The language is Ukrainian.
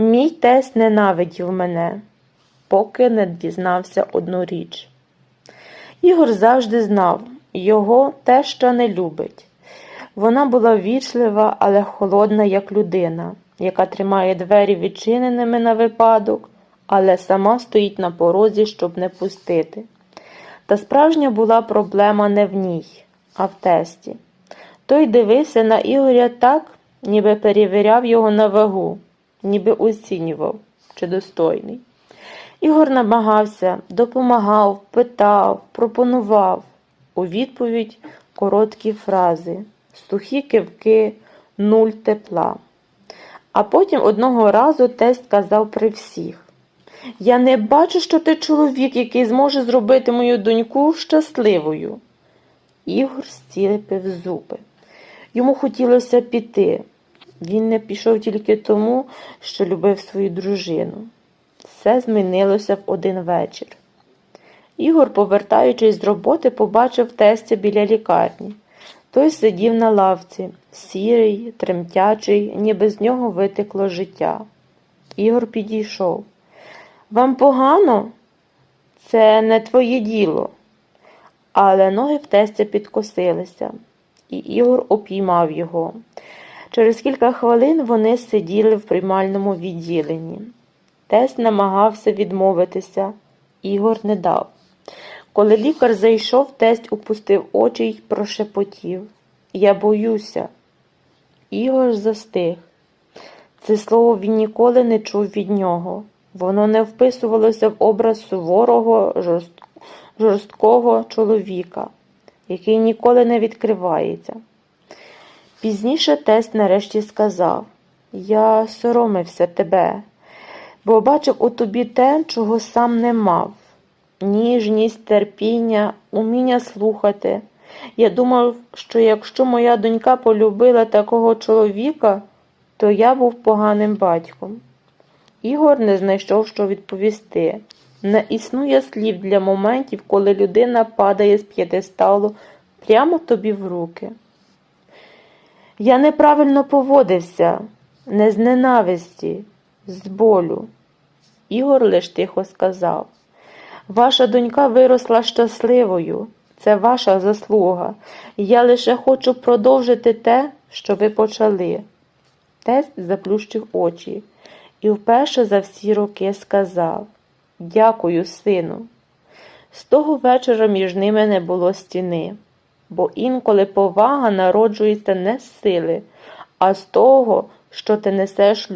Мій тесть ненавидів мене, поки не дізнався одну річ. Ігор завжди знав, його теща не любить. Вона була вічлива, але холодна, як людина, яка тримає двері відчиненими на випадок, але сама стоїть на порозі, щоб не пустити. Та справжня була проблема не в ній, а в тесті. Той дивився на Ігоря так, ніби перевіряв його на вагу, ніби оцінював, чи достойний. Ігор намагався, допомагав, питав, пропонував. У відповідь короткі фрази, сухі кивки, нуль тепла. А потім одного разу тесть казав при всіх. Я не бачу, що ти чоловік, який зможе зробити мою доньку щасливою. Ігор стілепив зуби. Йому хотілося піти. Він не пішов тільки тому, що любив свою дружину. Все змінилося в один вечір. Ігор, повертаючись з роботи, побачив тестя біля лікарні. Той сидів на лавці, сірий, тремтячий, ніби з нього витекло життя. Ігор підійшов. Вам погано? Це не твоє діло. Але ноги в тестя підкосилися, і Ігор обіймав його. Через кілька хвилин вони сиділи в приймальному відділенні. Тесть намагався відмовитися, Ігор не дав. Коли лікар зайшов, тесть опустив очі й прошепотів. Я боюся. Ігор застиг. Це слово він ніколи не чув від нього. Воно не вписувалося в образ суворого, жорст- жорсткого чоловіка, який ніколи не відкривається. Пізніше тесть нарешті сказав Я соромився тебе, бо бачив у тобі те, чого сам не мав. Ніжність, терпіння, уміння слухати. Я думав, що якщо моя донька полюбила такого чоловіка, то я був поганим батьком. Ігор не знайшов, що відповісти. Не існує слів для моментів, коли людина падає з п'єдесталу прямо тобі в руки. Я неправильно поводився, не з ненависті, з болю. Ігор лиш тихо сказав. Ваша донька виросла щасливою, це ваша заслуга. Я лише хочу продовжити те, що ви почали. Тесть заплющив очі і вперше за всі роки сказав Дякую, сину. З того вечора між ними не було стіни, бо інколи повага народжується не з сили, а з того, що ти несеш